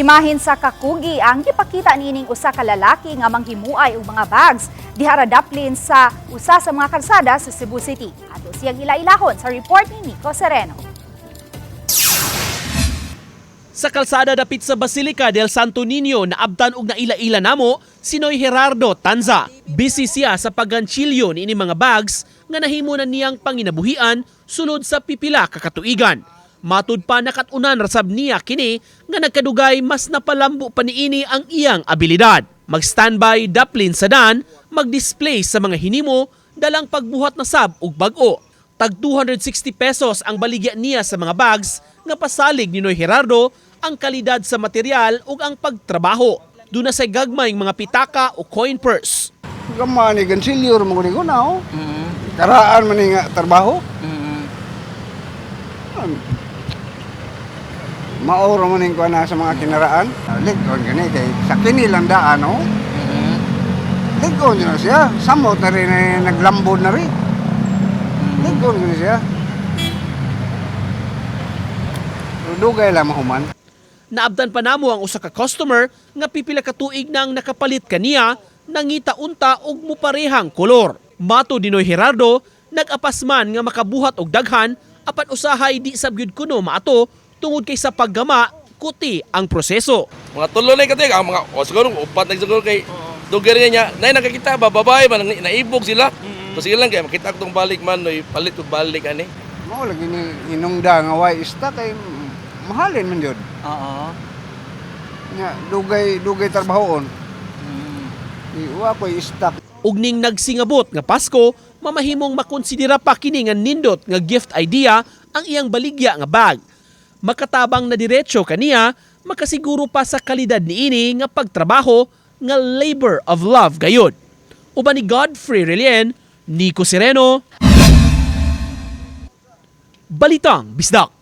Imahin sa kakugi ang gipakita nining usa ka lalaki nga manghimuay og mga bags diha ra daplin sa usa sa mga kalsada sa Cebu City. Ato siyang ila-ilahon sa report ni Nico Sereno. Sa kalsada dapit sa Basilica del Santo Niño na abtan og naila-ila namo sinoy Gerardo Tanza. Busy siya sa pagganchilyo ni ini mga bags nga nahimo na niyang panginabuhian sulod sa pipila ka katuigan. Matud pa nakatunan rasab niya kini nga nagkadugay mas napalambo pa niini ang iyang abilidad. Mag-standby daplin sa dan, mag-display sa mga hinimo, dalang pagbuhat na sab og bag-o. Tag 260 pesos ang baligya niya sa mga bags nga pasalig ni Noy Gerardo ang kalidad sa material ug ang pagtrabaho. Doon na sa gagmayng mga pitaka o coin purse. Gama ni gansilyor mo ko na oh. Karaan man ni nga trabaho. Maoro man ni ko na sa mga kinaraan. Ligon gani kay sa kinilang daan oh. Ligon na siya. Samot na rin eh, naglambod na rin. Ligon gani siya. Dugay lang mahuman. Naabdan pa namo ang usa ka customer nga pipila ka tuig nang nakapalit kaniya nangita unta og muparehang kolor. Mato dinoy Gerardo nagapas man nga makabuhat og daghan apan usahay di sabyud kuno maato tungod kay sa paggama kuti ang proseso. mga tulo na katig ang mga o siguro upat na siguro kay dugar niya niya nay nakakita ba babae man naibog sila so sige lang kay makita ko tong balik man noy palit ko balik ani Mao lagi ni inungda nga way ista kay mahalin man jud. Oo. Nga dugay dugay trabahoon. Iwa ko stock. ug ning nagsingabot nga Pasko mamahimong makonsidera pa kini nga nindot nga gift idea ang iyang baligya nga bag. Makatabang na diretso kaniya, makasiguro pa sa kalidad niini nga pagtrabaho nga labor of love gayud. Uban ni Godfrey Relien, Nico Sereno, Balitang Bisdak.